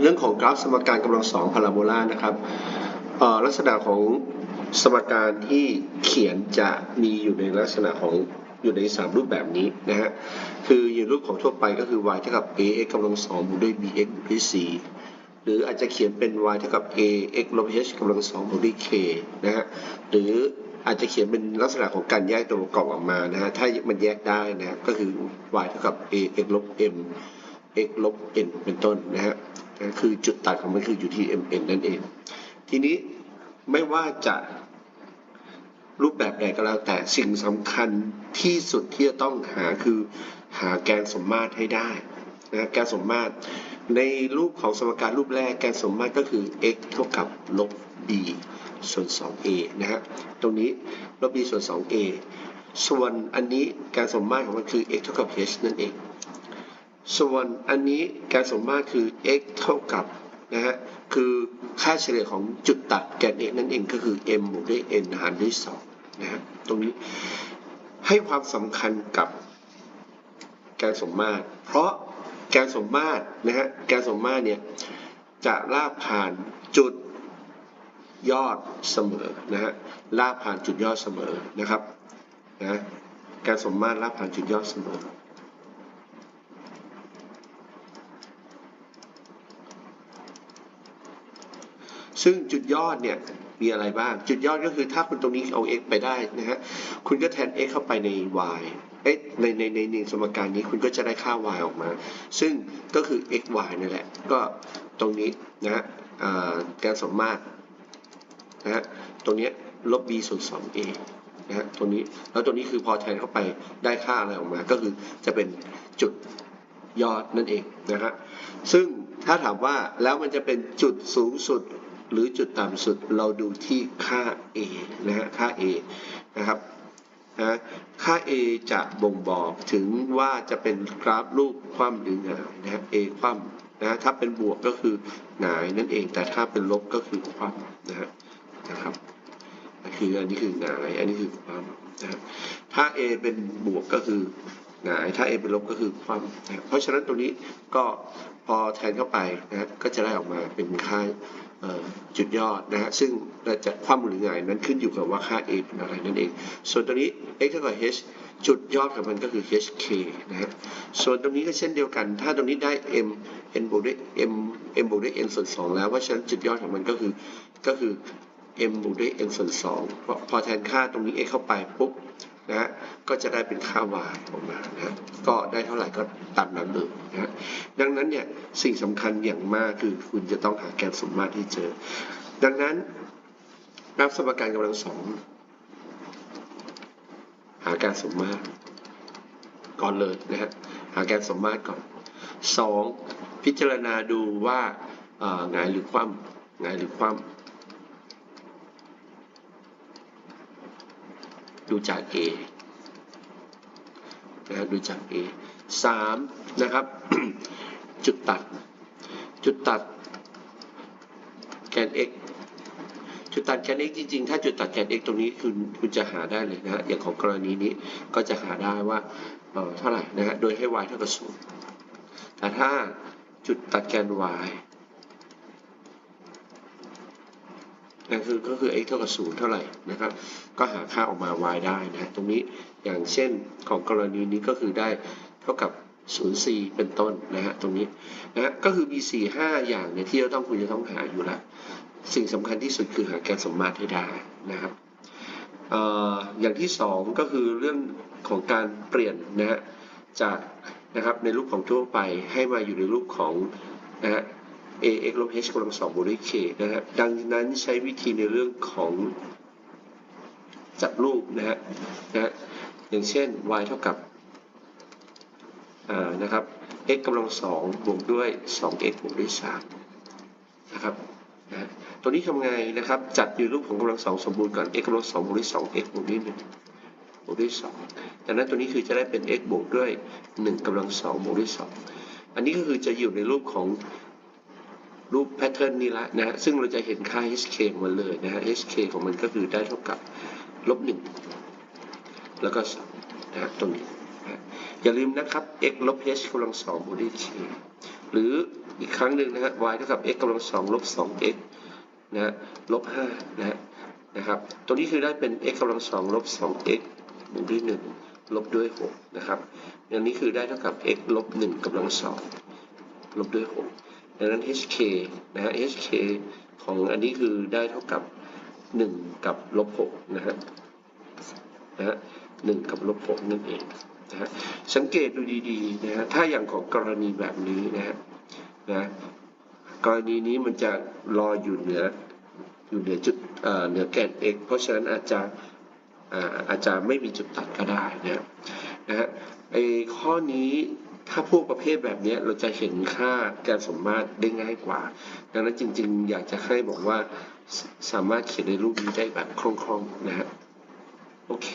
เรื่องของกราฟสมการกำลังสองพาราโบลานะครับลักษณะของสมการที่เขียนจะมีอยู่ในลักษณะของอยู่ในสามรูปแบบนี้นะฮะ คืออยู่รูปของทั่วไปก็คือ y เท่ากับ ax กำลังสองบวกด้วย bx บวกด้วย c หรืออาจจะเขียนเป็น y เท่ากับ ax ลบ h กำลังสองบวกด้วย k นะฮะ หรืออาจจะเขียนเป็นลักษณะของการแยกตัวประกอบออกมานะฮะ ถ้ามันแยกได้นะ ก็คือ y เท่ากับ ax ลบ m x ลบ n เป็นต้นนะฮะคือจุดตัดของมันคืออยู่ที่ mn นั่นเอง ทีนี้ไม่ว่าจะรูปแบบใดก็แล้วแต่สิ่งสำคัญที่สุดที่จะต้องหาคือหาแกนสมมาตรให้ได้นะแกนสมมาตรในรูปของสมการรูปแรกแกนสมมาตรก็คือ x เท่ากับลบ b ส่วน 2a นะฮะตรงนี้ลบ b ส่วน 2a ส่วนอันนี้การสมมาตรของมันคือ x เท่ากับ h นั่นเอง ส่วนอันนี้การสมมาตรคือ x เท่ากับนะฮะคือค่าเฉลี่ยของจุดตัดแกน x นั่นเองก็คือ m บวกด้วย n หารด้วย2นะฮะตรงนี้ให้ความสำคัญกับแกนสมมาตร เพราะแกนสมมาตรนะฮะแกนสมมาตรเนี่ยจะลากผ่านจุดยอดเสมอนะฮะลากผ่านจุดยอดเสมอนะครับนะแกนสมมาตรลากผ่านจุดยอดเสมอ ซึ่งจุดยอดเนี่ยมีอะไรบ้าง จุดยอดก็คือถ้าคุณตรงนี้เอา x ไปได้นะฮะคุณก็แทน x เข้าไปใน y เอ๊ะในในในในสมการนี้คุณก็จะได้ค่า y ออกมา ซึ่งก็คือ x y นั่นแหละ ก็ตรงนี้นะฮะอ่าแกนสมมาตรนะฮะตรงเนี้ยลบ b ส่วน 2a นะฮะตรงนี้แล้วตรงนี้คือพอแทนเข้าไปได้ค่าอะไรออกมา ก็คือจะเป็นจุดยอดนั่นเองนะฮะซึ่งถ้าถามว่าแล้วมันจะเป็นจุดสูงสุด หรือจุดต่ำสุดเราดูที่ค่า a นะฮะค่า a นะครับนะค่า a จะบ่งบอกถึงว่าจะเป็นกราฟรูปคว่ำหรือหงายนะฮะ a คว่ำนะถ้าเป็นบวกก็คือหงายนั่นเอง แต่ถ้าเป็นลบก็คือคว่ำนะฮะนะครับคืออันนี้คือหงาย อันนี้คือคว่ำนะครับถ้า a เป็นบวกก็คือหงาย ถ้า a เป็นลบก็คือคว่ำนะเพราะฉะนั้นตรงนี้ก็พอแทนเข้าไปนะฮะก็จะได้ออกมาเป็นค่า จุดยอดนะฮะซึ่งเราจะคว่ำหรือไงนั้นขึ้นอยู่กับว่าค่า a เป็นอะไรนั่นเอง ส่วนตัวนี้ x เท่ากับ h จุดยอดของมันก็คือ hk นะฮะส่วนตรงนี้ก็เช่นเดียวกัน ถ้าตรงนี้ได้ m n บวกด้วย m m บวกด้วย n ส่วน2แล้วเพราะฉะนั้นจุดยอดของมันก็คือก็คือ m บวกด้วย n ส่วน2พอพอแทนค่าตรงนี้ x เข้าไปปุ๊บ นะฮะก็จะได้เป็นค่า y ออกมานะก็ได้เท่าไหร่ก็ตามนั้นเลยนะดังนั้นเนี่ยสิ่งสำคัญอย่างมากคือคุณจะต้องหาแกนสมมาตรที่เจอ ดังนั้นกราฟสมการกำลังสองหาแกนสมมาตรก่อนเลยนะฮะหาแกนสมมาตรก่อนสองพิจารณาดูว่าอ่อหงายหรือคว่ำหงายหรือคว่ำ ดูจาก A นะดูจาก A สามนะครับ จุดตัด จุดตัดแกน x จุดตัดแกน x จริงๆ ถ้าจุดตัดแกน x ตรงนี้คุณคุณจะหาได้เลยนะฮะ อย่างของกรณีนี้ก็จะหาได้ว่าเออเท่าไหร่นะฮะ โดยให้ y เท่ากับศูนย์แต่ถ้าจุดตัดแกน y นั่นคือก็คือ x เท่ากับศูนย์เท่าไหร่นะครับ ก็หาค่าออกมา y ได้นะตรงนี้อย่างเช่นของกรณีนี้ก็คือได้เท่ากับ0 4เป็นต้นนะฮะตรงนี้นะฮะก็คือมี 4 5 อย่างเนี่ยที่เราต้องคุณจะต้องหาอยู่ละสิ่งสำคัญที่สุดคือหาแกนสมมาตรให้ได้นะครับเอ่ออย่างที่สองก็คือเรื่องของการเปลี่ยนนะฮะจากนะครับในรูปของทั่วไปให้มาอยู่ในรูปของนะฮะ ax ลบ h กำลังสองบวกด้วย k นะฮะดังนั้นใช้วิธีในเรื่องของจับรูปนะฮะนะฮะอย่างเช่น y เท่ากับอ่านะครับ x กำลังสองบวกด้วย 2x บวกด้วย3นะครับนะตัวนี้ทำไงนะครับ จัดอยู่รูปของกำลังสองสมบูรณ์ก่อน x กำลังสองบวกด้วย 2x บวกด้วย1บวกด้วย2ดังนั้นตัวนี้คือจะได้เป็น x บวกด้วย 1กำลังสองบวกด้วย 2 อันนี้ก็คือจะอยู่ในรูปของ รูปแพทเทิร์นนี้ละนะซึ่งเราจะเห็นค่า hk ของมันเลยนะฮะ hk ของมันก็คือได้เท่ากับลบ1แล้วก็นะฮะตรงนี้อย่าลืมนะครับ x ลบ h กำลังสองบวกด้วย k หรืออีกครั้งหนึ่งนะฮะ y เท่ากับ x กำลังสองลบสอง x นะฮะลบห้านะฮะนะครับตัวนี้คือได้เป็น x กำลังสองลบสอง x บวกด้วยหนึ่งลบด้วยหกนะครับอย่างนี้คือได้เท่ากับ x ลบหนึ่งกำลังสองลบด้วยหก ดังนั้น hk นะฮะ hk ของอันนี้คือได้เท่ากับหนึ่งกับลบหกนะฮะนะฮะหกับลบหกนั่นเองนะฮะสังเกตดูดีๆนะฮะถ้าอย่างของกรณีแบบนี้นะฮะนะกรณีนี้มันจะรออยู่เหนืออยู่เหนือจุดเอ่อเหนือแกน x เพราะฉะนั้นอาจจะอาอาจจะไม่มีจุดตัดก็ได้นะฮะนะฮะไอ้ข้อนี้ ถ้าพวกประเภทแบบนี้เราจะเห็นค่าการสมมาตรได้ง่ายกว่า ดังนั้นจริงๆ อยากจะให้บอกว่าสสามารถเขียนในรูปนี้ได้แบบคล่องๆนะฮะโอเค